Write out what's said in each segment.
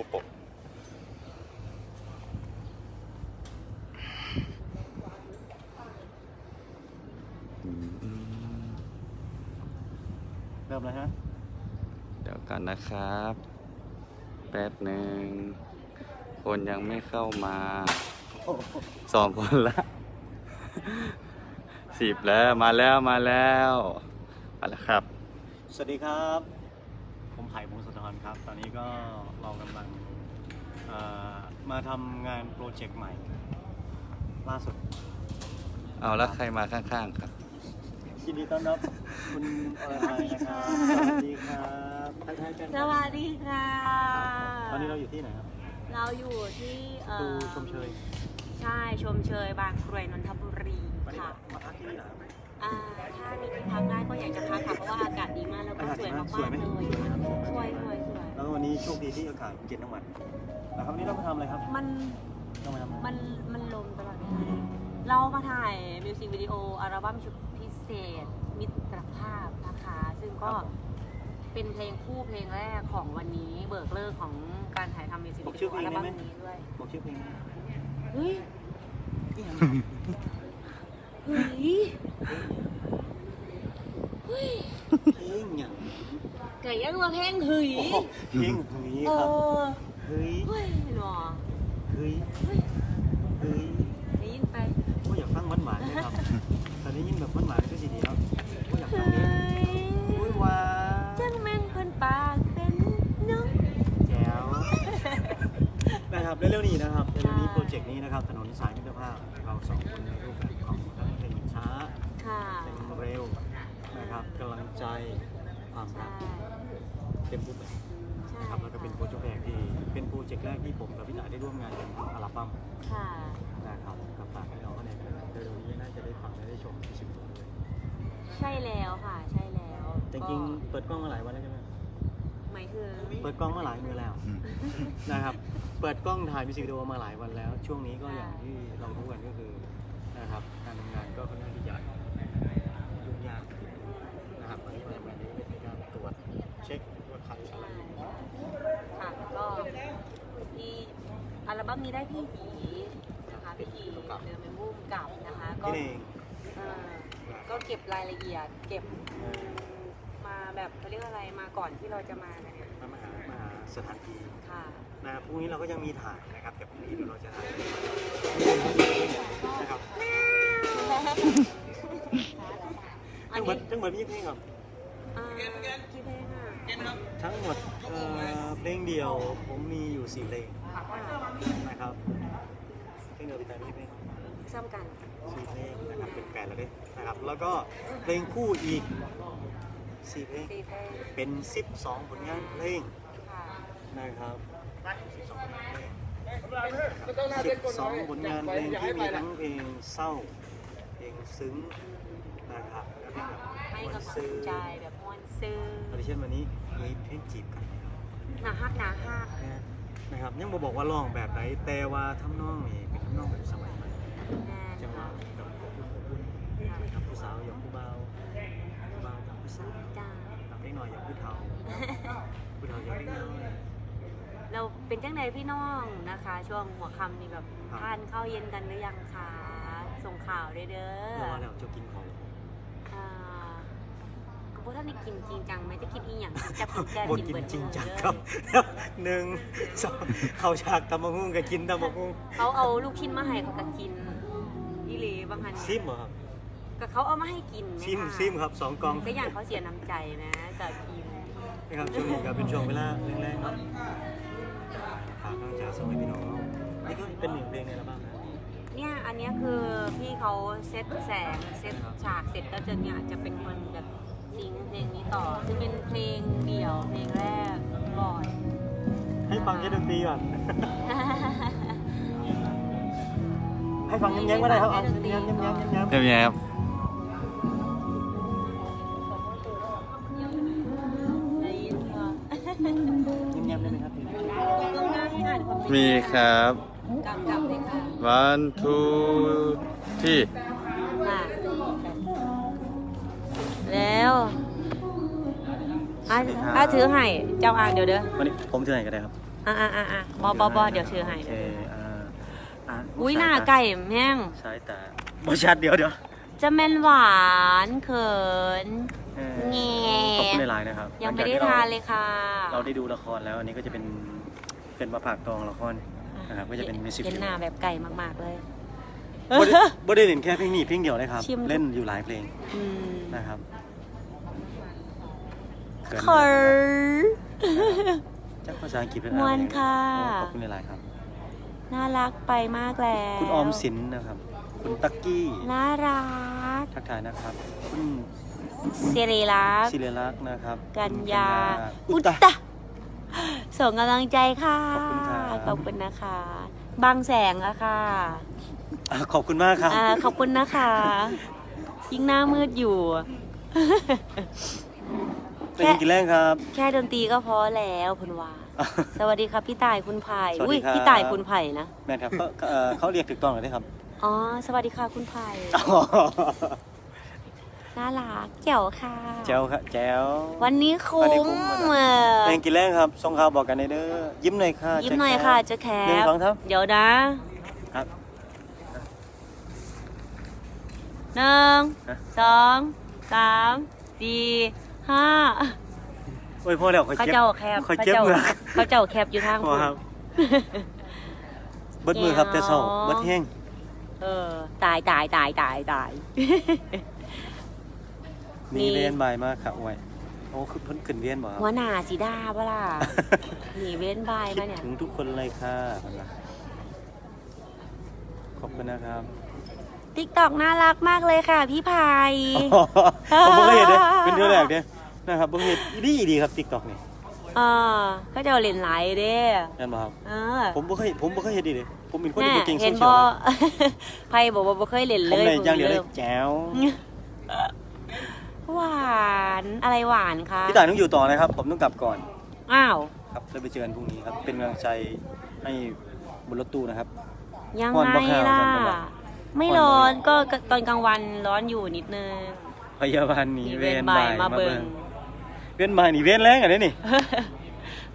รูปปกอืมเริ่มเลยฮะ เดี๋ยวกันนะครับ แป๊บหนึ่ง คนยังไม่เข้ามาสองคนละสิบแล้วมาแล้วมาแล้ว มาแล้วครับ สวัสดีครับ ผมไผ่พงศธรครับ ตอนนี้ก็เรากำลังเอ่อมาทำงานโปรเจกต์ใหม่ ล่าสุด เอาแล้วใครมาข้างๆครับยินดีต้อนรับคุณอรทัยนะครับสวัสดีครับทักทายกันสวัสดีค่ะ ตอนนี้เราอยู่ที่ไหนครับ เราอยู่ที่เอ่ดูอชมเชย ใช่ชมเชยบางกรวยนนทบุรีวันนี้ค่ะมาพักที่นี่เหรอครับอ่าถ้ามีที่พักได้ก็อยากจะพัก สวยมากสวยไหมๆเลยสวยไหมครับสวยสวยสวยแล้ววันนี้โชคดีที่อากาศเย็นทั้งวันนะครับวันนี้เรามาทำอะไรครับ มันเรามาทำอะไรมันมันลมตลอดเวลาเรามาถ่ายมิวสิกวิดีโออัลบั้มชุดพิเศษ มิตรภาพนะคะ ซึ่งก็เป็นเพลงคู่เพลงแรกของวันนี้เบิกเลิกของการถ่ายทำมิวสิกวิดีโออัลบั้มนี้ด้วยบอกชื่อเพลงนะเฮ้ยนี่ยังเฮ้ย เฮ้ย เพลงอย่าง ไก่ย่างมาแพงเฮ้ยโอ้โหเพลงเฮ้ยเอครับอเฮ้ยเฮ้ยหนอเฮ้ยเฮ้ยเฮ้ยได้ยินไปก็อยากฟังมันหวานๆนะครับตอนนี้ยินแบบมันหวานๆก็สิดีแล้วก็อยากฟัเฮ้งเพลงยอุ้ยหวานจังแม่งเพิ่นปากเป็นนกแจ๋วนะครับเร็วๆนี้นะครับเร็วๆนี้ใช่โปรเจกต์นี้นะครับถนนสายมิตรภาพเราสองคนในรูปแบบของทั้งเพลงช้า ค่ะ เพลงเร็วนะครับกำลังใจ ความรัใช่กเต็มรูปแบบใช่นะครับแล้วก็เป็นโปรเจกต์แรกที่เป็นโปรเจกต์แรกที่ผมกับพี่หนาได้ร่วมงานกันอัลบั้มค่ะนะครับกับฝากให้น้องเขาในเร็วๆนี้น่าจะได้ฟังและได้ชมที่สิบตัวเลยใช่แล้วค่ะใช่แล้วจริงๆเปิดกล้องมาหลายวันแล้วใช่ไหมหมายถึงเปิดกล้องมาหลายมือแล้วอืมนะครับเปิดกล้องถ่ายมิวสิกวิดีโอมาหลายวันแล้ว ช่วงนี้ก็อย่างที่เรารู้กันก็คือนะครับการทำงานก็ค่อนข้างที่จะยุ่งยากนะครับ เช็คว่าใครอะไรอย่างเงี้ยค่ะก็ที่อัลบั้มนี้ได้พี่หีนะคะพี่หีเดินเป็นผู้กำกับนะคะก็พี่เองเอ่อก็เก็บรายละเอียด เก็บมาแบบเขาเรียกอะไรมาก่อนที่เราจะมากันเนี่ยมาหามาหาสถานที่ค่ะนะครับพรุ่งนี้เราก็ยังมีถ่ายนะครับแต่พรุ่งนี้เดี๋ยวเราจะถ่ายนะครับอัทั้นงหมนี้ดทั้งหมดมีเพลงครับอ่ากี่เพลงอะ ทั้งหมดเอ่อเพลงเดียวผมมีอยู่สี่เพลงอ่านะครับ เพลงเดียวพี่แต่มีเพลงซ้ำกันสี่เพลงนะครับเป็นแปดแล้วเด้นะครับ แล้วก็เพลงคู่อีกสี่เพลงสี่เพลงเป็น 12 ผลงานเพลงค่ะนะครับ12ผลงานเพลง12ผลงานเพลงที่มีทั้งเพลงเศร้า เพลงซึ้งนะครับแล้วเพลงแบบให้ม่วนกำลังซึ้งใจแบบมวน ซึ้งอาทิเช่นวันนี้มีเพลงจีบกันหนาฮักหนาฮักนะนะครับยังบ่บอกว่าร้องแบบไหนแต่ว่าทำนองนี่เป็นทำนองแบบสมัยใหม่แน่จังหวะค่ะกับอบอุ่นอบอุ่นนะครับผู้สาวอย่างผู้เบาผู้เบากับผู้สาวจ้ากับเล็กน้อยอย่างผู้เฒ่าผู้เฒ่าอย่างเล็กน้อยเราเป็นจังไดพี่น้องนะคะ ช่วงหัวค่ำนี่แบบครับทานข้าวเย็นกันหรือยังคะส่งข่าวด้วยเด้อรอแล้วจะกินของอ่า ก็บ่ท่านได้กินจริงจังไหมจะกินอีหยังจะกินแต่บนกินกินเบิดจริงจังเด้อครับหนึ่งสองเข้าฉากตำมะฮุ่งก็กินตำมะฮุ่งเขาเอาลูกชิ้นมาให้เขาก็กินอีหลีบางหันซิมเหรอครับก็เขาเอามาให้กินไหซิมคะซิมครับสองกล่องก็อย่างเขาเสียน้ำใจนะกับกินนะครับช่วงนี้ก็เป็นช่วงเวลาแรงๆเนาะฝากกำลังใจส่งให้พี่น้องเนาะนี่ก็เป็นหนึ่งเพลงในอัลบั้มนะเนี่ยอันเนี้ยคือพี่เขาเซตแสงเซตฉากเสร็จก็จะเนี่ยจะเป็นคนแบบ ซิงค์เพลงนี้ต่อซึ่งเป็นเพลงเดี่ยวเพลงแรกก่อนให้ฟังแค่ดนตรีก่อน ให้ฟังย้ำๆก็ได้ครับเอาย้ำๆย้ำๆย้ำๆย้ำเรียบร้อยครับ ได้ยินค่ะๆย้ำๆได้ไหมครับพี่ตรงหน้าให้อ่านคอมเมนต์มีครับกำกับเลยค่ะ one two ที่ค่ แล้วอะอะถือให้เจ้าอ่างเดี๋ยวเด้อวันนี้ผมถือไหนก็ได้ครับอะอะอะอะบอบอบอเดี๋ยวชื่อให้โอเคอ่าอะอุ้ยหน้าไก่แม่งสายตาบอชัดเดี๋ยวเดี๋ยวจะแม่นหวานเขินเออแง่ขอบคุณหลายๆนะครับยังไม่ได้หลัจกทานที่เลยค่ะเราเราได้ดูละครแล้วอันนี้ก็จะเป็นเป็นมาผากตองละครนะครับก็จะเป็นมิวสิกเห็นหน้าแบบไก่มากๆเลย บ่ได้บ่ได้เล่นแค่เพลงนี้เพลงเดียวเลยครับ ชิม เล่นอยู่หลายเพลงอืมนะครับ เกินเขินจากภาษาอังกฤษเป็นม่วนค่ะโอ้ขอบคุณหลายๆครับ น่ารักไปมากแล้ว คุณออมสินนะครับ คุณตักกี้ น่ารัก ทักทายนะครับ คุณสิริรักษ์ศิริลักษณ์นะครับ กัญญา อุอุตตตะตะส่งกำลังใจค่ะ ขอบคุณครับขอบคุณนะคะ บางแสงอะค่ะอะขอบคุณมากครับอ่าขอบคุณนะคะ ยิ่งหน้ามืดอยู่ เป็นกินแรงครับ แค่ดนตรีก็พอแล้วคุณว่าสวัสดีครับพี่ต่ายคุณไผ่สวัสดีอุ้ยครับพี่ต่ายคุณไผ่นะแม่นครับเขาเอ่อเขาเรียกถูกต้องหรือได้ครับอ๋อสวัสดีค่ะคุณไผ่น่ารักแจ๋วค่ะแจ๋วครับแจ๋ววันนี้วันคุ้นี้มคุ้มเออเป็นกินแรงครับส่งข่าวบอกกันในเด้อยิ้มหน่อยค่ะ ยิ้มหน่อยค่ะเจะแคหนึ่งปสองครับเดี๋ยวนะครับหนึ่งฮะสองสามสี่ ห้าโอ้ยพ่อแล้วคอยเขาเก็บเจ้าแคบคอยเขาเก็บเจ้าเมือกเขาเจ้าแคบอยู่ทางพ่อคุณครับ เบิดมือครับแต่เศร้าเบิดแห้งเออ ตายตายตายตายตายมีนี่เรียนบ่ายมากครับโอ้ยโอ้คือเพิ่นขึ้นเรียนบ่ครับ หัวหน้าสีดาเปะล่าหนีเว้นบายคิมาดเนี่ย ถึงทุกคนเลยค่ะเพิ่นว่าขอบคุณนะครับติ๊กตอกน่ารักมากเลยค่ะพี่พาย ผมบ่เคยเห็นเด้เป็นเดือนแรกเด้ นะครับบ่เคยเห็นดีดีครับ TikTok นี่เออก็จะเล่นไหลายเด้แม่นบ่ครับ เออผมบ่เคยผมบ่เคยเห็นดีเด้ผมเป็นคนแน่ที่บ่เก่งโซเห็นเชียบ่ลไพบอกว่าบ่เคยเล่นผเลมยเลยอย่างเดียวเลยริ่มแจ๋วหวานอะไรหวานคะพี่ต่ายต้องอยู่ต่อนะครับ ผมต้องกลับก่อน อ้าว ครับแล้วไปเจอกันพรุ่งนี้ครับ เป็นกำลังใจให้บนรถตู้นะครับ ยังก่อนไงบ่ข้าวล่ะกันบ่ล่ะ ไม่ร้อนก็ตอนกลางวันร้อนอยู่นิดนึง พยาบาลหนีมีเวเว้นรบาบ่ายยมามาเบิเบิ่งง เว้นบ่ายนี่เว้นแรงอันนี้นี่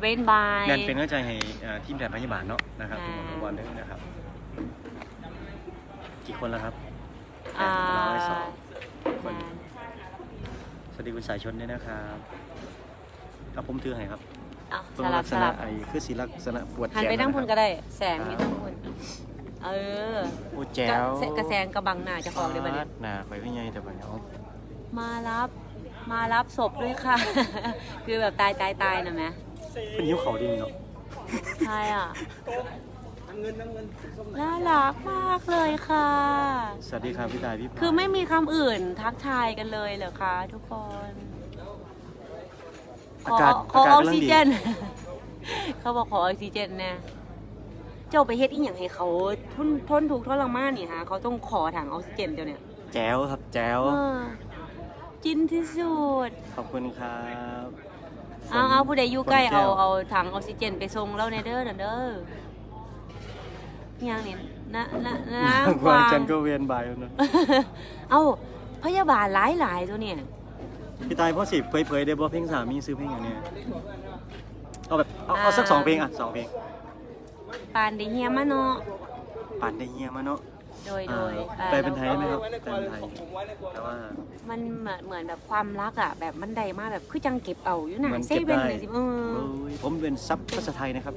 เว้นบายงานเป็นกำลังใจให้เอ่อทีมแพทย์พยาบาลเนาะนะครับอ่าทุกคนทุกวันด้วยนะครับ กี่คนแล้วครับอ่าเราให้สองคนสวัสดีคุณสายชนด้วยนะครับครับผมถือให้ครับเอาตรสงลัลับกสษณะลับไอ้คือสีลักษณะปวดแขหันนไปนั่งพุ่นก็ะครับได้ แสงมีทั้งพุ่นเออโอ้แจ๋วกระแสงกระบังหน้าเจะของเลยบัดนี้หน้าข่อยพี่ใหญ่แต่บัดนี้เอามารับ มารับศพด้วยค่ะ คือแบบตายตายตายนะแม่เป็นยิ้วเขาดีเนาะใช่อะน่ารักมากเลยค่ะ สวัสดีครับพี่ตายพี่พาคือไม่มีคำอื่นทักทายกันเลยเหรอคะทุกคนขอาอกาศขออาอกาศอกกำลังซิดีเจน เขาบอกขอออกซิเจนแน่เจ้าไปเฮ็ดอีหยังให้เขาทนทนถูกข์ทรมานนี่ฮะเขาต้องขอถังออกซิเจนเจ้าเนี่ยแจ๋วครับแจ๋ว เออจินที่สุด ขอบคุณครับเอาเอาผู้ใดอยู่ใกล้ฝนเอาแวเอาถังออกซิเจนไปส่งเราในเด้อน่ะเด้อยังนี่นะนะนะกวางจันทร์ก็เวียนบ่ายแล้วเนอะเอาพยาบาลหลายหลายๆตัวเนี่ยพี่ตายพ่อสิเผยๆได้บ่เพลงสามีซื้อเพลงอย่างเนี้ยเอาแบบเอาเอาสักสองเพลงอะสองเพลงปานได้เฮียมาเนาะปั่นได้เฮียมาเนาะ โดยโดอ่ายอ่าแปลเป็นไทยได้ไหมครับแล้วแปลเป็นไทยแต่ว่า มันเหมือนเหมือนแบบความรักอะแบบมันใดมากแบบคือจังเก็บเอาอยู่หนาเหมือนเซเก็บเว่นได้ เลยสิเออโอ้ยผมเป็นซับภาษาไทยนะครับ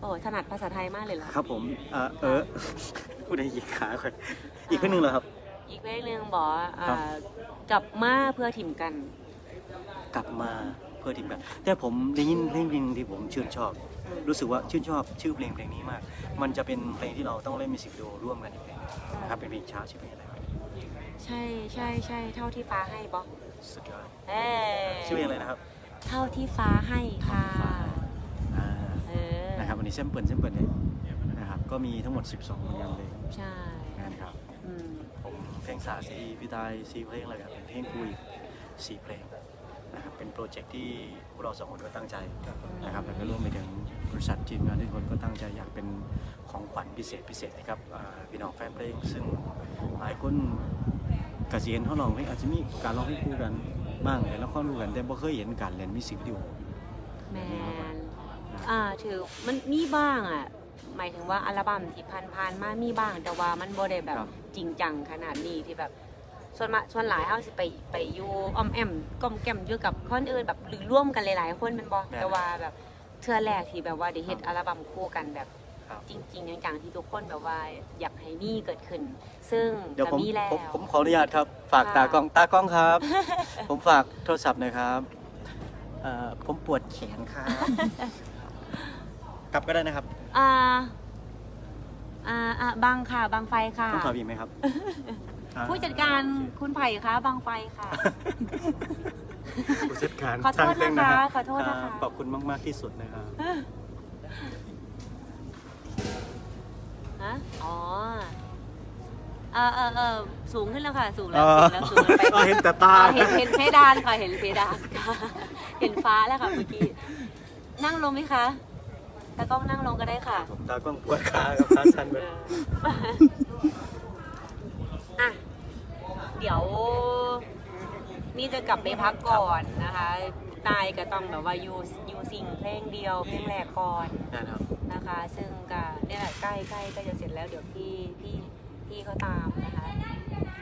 โอ้ถนัดภาษาไทยมากเลยเหรอครับผมอ่าเออพูดได้อีกขาค่อยอีกคนหนึ่งเหรอครับ อีกเพลงหนึ่งบอกว่าอ่าครับ กลับมาเพื่อถิ่มกัน กลับมาเพื่อทิ้งแบบแต่ผมได้ยินเพลงเพลงที่ผมชื่นชอบ รู้สึกว่าชื่นชอบชื่อเพลงเพลงนี้มาก มันจะเป็นเพลงที่เราต้องเล่นมิวสิกวิดีโอร่วมกันอีกเพลงนะครับเป็นเพลงช้าชื่อเพลงอะไรครับใช่ใช่ใช่เท่าที่ฟ้าให้บอกสุดยอดเอ้ยชื่อเพลงอะไรนะครับ เท่าที่ฟ้าให้ค่ะอ่าเออนะครับวันนี้เส้นเปิดเส้นเปิดเนี่ยนะครับก็มีทั้งหมด 12ผลงานเพลงใช่งานครับอืมผมเพลงสาสีพี่ตายสีเพลงอะไรครับเป็นเพลงคุยสี่เพลงนะครับเป็นโปรเจกต์ที่พวกเราสองคนก็ตั้งใจนะครับแล้วก็ร่วมไปถึง บริษัททีมงานทุกคนก็ตั้งใจอยากเป็นของขวัญพิเศษพิเศษให้กับอ่าพี่น้องแฟนเพลงซึ่งหลายคนกระเสียนเขาลองเพลงอาจจะมีการร้องเพลงคู่กันบ้างแต่ละครคู่กันแต่บ่เคยเห็นการเล่นมิวสิกวิดีโอแมนอ่าถือมันมีบ้างอะหมายถึงว่าอัลบั้มที่ผ่านๆมามีบ้างแต่ว่ามันบ่ได้แบบครับจริงจังขนาดนี้ที่แบบส่วนมากส่วนหลายเฮาสิไปไปอยู่ออมแอมก้อมแก้มอยู่กับคนอื่นแบบหรือร่วมกันหลายๆ คนแมันบ่แต่ว่าแบบ เทื่อแรกที่แบบว่าได้เฮ็ดอัลบั้มคู่กันแบบครับ จริงๆจังๆที่ทุกคนแบบว่าอยากให้มีเกิดขึ้น ซึ่งเดี๋ยวก็ผมมีแล้ว ผมผมขออนุญาตครับ ฝากค่ะ ตากล้องตากล้องครับ ผมฝากโทรศัพท์หน่อยครับเอ่อผมปวดแขนครับ กลับก็ได้นะครับอ่าอ่าอ่าบางค่ะบางไฟค่ะ ต้องขอบีบไหมครับอ่าผู้จัดการคุณไผ่คะบางไฟค่ะ ผู้จัดการขอโทษช่างเต้นะคะรับขอโทษนะคะาขอบคุณมาก ๆ ที่สุดนะครับฮะอ๋อเออเออเออสูงขึ้นแล้วค่ะ สูงแล้อ๋วอสูงแล้วสูงแล้วไปอ๋อเห็นแต่ตาอ๋อเห็นเห็นเพดานค่ะ เห็นเพดานค่ะ เห็นฟ้าแล้วค่ะเมื่อกี้ นั่งลงไหมคะตากล้องนั่งลงก็ได้ค่ะผมตากล้องปวดขากับขาชันไปเอออะ เดี๋ยว นี่จะกลับไปพักก่อนนะคะ นายก็ต้องแบบว่ายูยูซิงเพลงเดียวเพลงแรกก่อนนะครับนะคะ ซึ่งก็เนี่ยแหละใกล้ใกล้ก็จะเสร็จแล้วเดี๋ยวพี่พี่พี่เขาตามนะคะ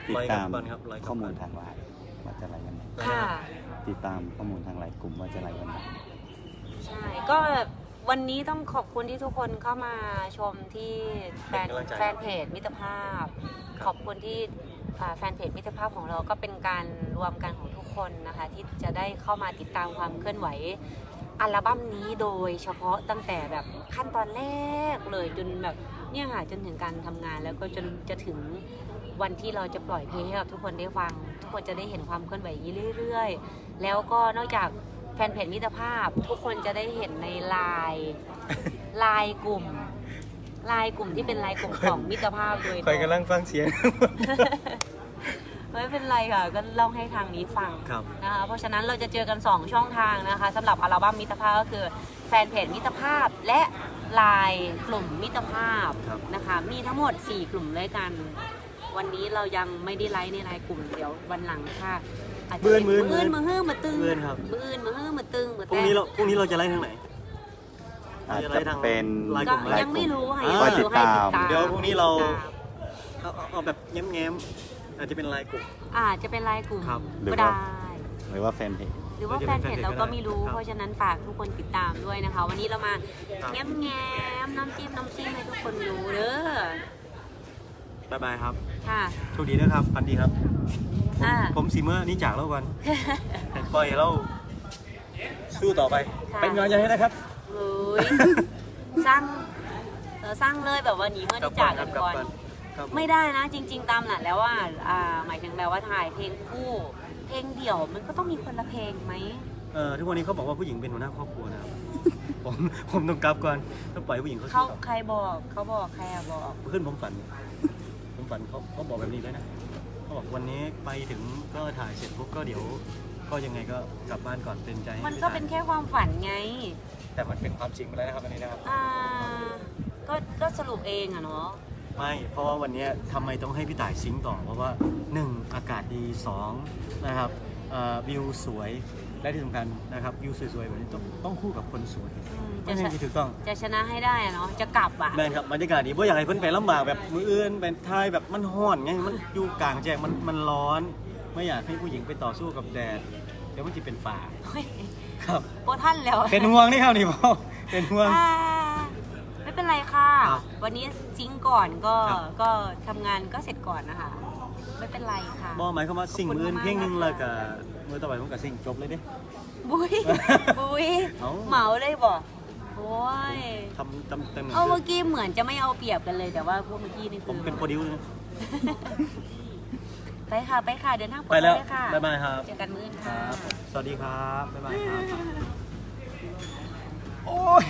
ติดตามร้อยกับก่อนครับร้อยกับก่อนข้อมูลทางไลน์ว่าจะอะไรกันไหนค่ะ ติดตามข้อมูลทางไลน์กลุ่มว่าจะอะไรกันไหนใช่ ก็วันนี้ต้องขอบคุณที่ทุกคนเข้ามาชมที่แฟนเป็นกำลังใจแฟนเพจมิตรภาพ ขอบคุณที่อ่า แฟนเพจมิตรภาพของเราก็เป็นการรวมกันของทุกคนนะคะ ที่จะได้เข้ามาติดตามความเคลื่อนไหวอัลบั้มนี้โดยเฉพาะตั้งแต่แบบขั้นตอนแรกเลยจนแบบเนี่ยค่ะจนถึงการทำงานแล้วก็จนจะถึงวันที่เราจะปล่อยเพลงให้กับทุกคนได้ฟัง ทุกคนจะได้เห็นความเคลื่อนไหวอย่างนี้เรื่อย ๆ แล้วก็นอกจากแฟนเพจมิตรภาพ ทุกคนจะได้เห็นในไลน์ไลน์กลุ่มไลน์กลุ่มที่เป็นไลน์กลุ่มของมิตรภาพโดยตคอยรงกำลังฟังเสียง ไม่เป็นไรค่ะก็เล่าให้ทางนี้ฟังครับนะคะเพราะฉะนั้นเราจะเจอกัน 2 ช่องทางนะคะสำหรับอัลบั้มมิตรภาพก็คือแฟนเพจมิตรภาพและไลน์กลุ่มมิตรภาพครับนะคะมีทั้งหมด 4 กลุ่มด้วยกัน วันนี้เรายังไม่ได้ไลฟ์ในไลน์กลุ่มเดี๋ยววันหลังค่ะอาจจะมื้อนมื้มื้อนมือฮื้อมาตึงมื้อนครับมืออื่นมือฮื้อมาตึงมือพรุ่งแต่นี้เราพรุ่งนี้เราจะไล่ทางไหนอาจมีอะไรจะทางเป็นไลน์ก็กลุ่มยังไม่รู้ค่ะอ่ายังไม่รู้ให้ติดตามเดี๋ยวพรุ่งนี้เราติดตามเอาเอาเอาแบบแง้มๆ อาจจะเป็นไลน์กลุ่ม อาจจะเป็นไลน์กลุ่มครับก็ได้ หรือว่าแฟนเพจ หรือว่าแฟนเพจเราก็ไม่รู้ ครับเพราะฉะนั้นฝากทุกคนติดตามด้วยนะคะ วันนี้เรามาครับ แง้มแง้มน้ำจิ้มน้ำจิ้มให้ทุกคนรู้เด้อ บายบายครับค่ะ โชคดีนะครับพันดีครับอ่า ผมสีเมื่อนี่จากแล้วกันแต่ปล่อยให้เราสู้ต่อไป ค่ะ เป็นกำลังใจให้นะครับ เฮ้ย สร้างเออสร้างเลยแบบว่าหนีเมื่อที่จากกันก่อน ครับไม่ได้นะจริง ๆ ตามหลักแล้วว่าอ่าหมายถึงแบบว่าถ่ายเพลงคู่ เพลงเดี่ยวมันก็ต้องมีคนละเพลงไหมเออทุกวันนี้เขาบอกว่าผู้หญิงเป็นหัวหน้าครอบครัวนะครับ ผมผมต้องกลับก่อนต้องปล่อยผู้หญิงเขาเขาสู้ต่อใครบอกเขาบอกใครอะบอกขึ้นผมฝัน ผมฝันเขาเขาบอกแบบนี้เลยนะเขาบอกวันนี้ไปถึงก็ถ่ายเสร็จปุ๊บก็เดี๋ยว ก็ยังไงก็กลับบ้านก่อนเป็นใจให้มันก็เป็นแค่ความฝันไงแต่มันเป็นความจริงไปแล้วนะครับอันนี้นะครับ อ่าก็ก็สรุปเองอะเนาะ ไม่ เพราะว่าวันนี้ทำไมต้องให้พี่ต่ายซิงค์ต่อ เพราะว่า 1. อากาศดี2นะครับเอ่อวิวสวย และที่สำคัญนะครับวิวสวยๆแบบนี้ต้องต้องคู่กับคนสวยอืมไม่จะใช่ชะที่ถูกต้อง จะชนะให้ได้อะเนาะจะกลับอะแม่นครับบรรยากาศดีเพราะอยากให้เพื่อนไปลำบากแบบมืออื่นเป็นทายแบบมันห้อนไงมันอยู่กลางแจ้งมันมันร้อน ไม่อยากให้ผู้หญิงไปต่อสู้กับแดดเดี๋ยวมันจะเป็นฝ่าเฮ้ยครับโปท่านแล้วเป็นห่วงนี่ครับนี่พ่อเป็นห่วง อ่า ไม่เป็นไรค่ะ ครับวันนี้ซิงค์ก่อนก็ครับ ก็ทำงานก็เสร็จก่อนนะคะ ไม่เป็นไรค่ะบอหมายความว่าสิ่งขอบคุณมืออื่นมากเพียงหนึงนะคะแล้วก็มือต่อไปผมกับสิ่งจบเลยเด้ บุยบุยเอ้า เหมาเลยบอกโอ้ยทำตำเต็มหนึ่งเอาเมื่อกี้เหมือนจะไม่เอาเปรียบกันเลยแต่ว่าพวกเมื่อกี้นี่ผคืมอเป็นโปรดิวนะไปค่ะไปค่ะเดินทางปลอไปดภัยแล้วเลยค่ะบ๊ายบายครับเจอกันมื้ออื่นคค่ะ รับ สวัสดีครับบ๊ายบายครับ โอ้ย